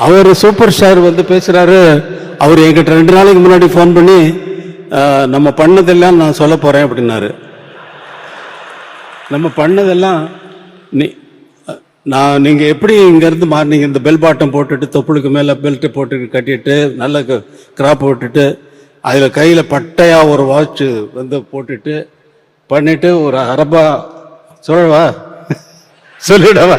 அவர் super star வந்து பேசுகிறாரு அவர் என்கிட்ட ரெண்டு நாளைக்கு முன்னாடி ஃபோன் பண்ணி நம்ம பண்ணதெல்லாம் நான் சொல்ல போகிறேன் அப்படின்னாரு. நம்ம பண்ணதெல்லாம் நீ நான் நீங்கள் எப்படி இங்கேருந்து மார்னிங் மாறினீங்க? இந்த பெல் பாட்டம் போட்டுட்டு தொப்புளுக்கு மேலே பெல்ட்டு போட்டு கட்டிட்டு நல்ல கிராப் போட்டுட்டு அதில் கையில் பட்டையாக ஒரு வாட்ச் வந்து போட்டுட்டு பண்ணிட்டு ஒரு அரபா சொல்லவா? சொல்லிடவா?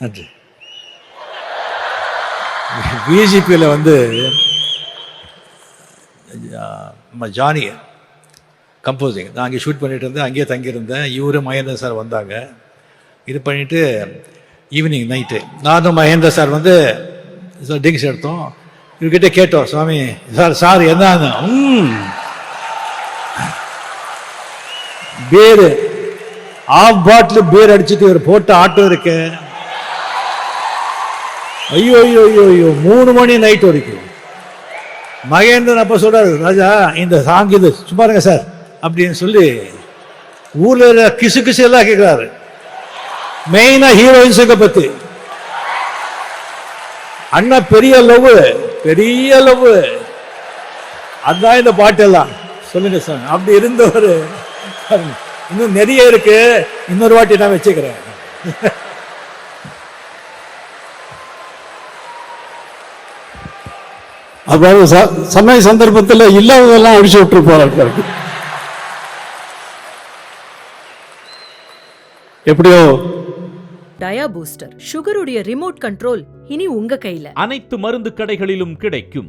நன்றி பிஜேபியில் வந்து நம்ம ஜானி கம்போசிங் நான் அங்கே ஷூட் பண்ணிட்டு இருந்தேன் அங்கேயே தங்கியிருந்தேன். இவரு மகேந்திர சார் வந்தாங்க. இது பண்ணிட்டு ஈவினிங் நைட்டு நானும் மகேந்திர சார் வந்து ட்ரிங்க்ஸ் எடுத்தோம். இவர்கிட்ட கேட்டோம் சுவாமி சார் சார் என்ன பேரு ஆஃப் பாட்டில் பேர் அடிச்சுட்டு இவர் போட்ட ஆட்டோ இருக்கு. ஐயோ ஐயோ ஐயோ ஐயோ மூணு மணி நைட் வரைக்கும். மகேந்திரன் அப்ப சொல்றாரு ராஜா இந்த சாங் இது சும்மா இருங்க சார் அப்படின்னு சொல்லி ஊர்ல கிசு கிசு எல்லாம் கேட்கிறாரு மெயினா ஹீரோயின்ஸுங்க பத்தி. அண்ணா பெரிய லவ் பெரிய லவ். அதான் இந்த பாட்டெல்லாம். சொல்லுங்க சார். அப்படி இருந்தவர். பாருங்க. இன்னும் நிறைய இருக்கு. இன்னொரு வாட்டி நான் வச்சுக்கிறேன். அதாவது சமய சந்தர்ப்பத்தில் இல்லாததெல்லாம் அடிச்சு விட்டு போறாரு எப்படியோ? டயா பூஸ்டர் சுகருடைய ரிமோட் கண்ட்ரோல் இனி உங்க கையில. அனைத்து மருந்து கடைகளிலும் கிடைக்கும்.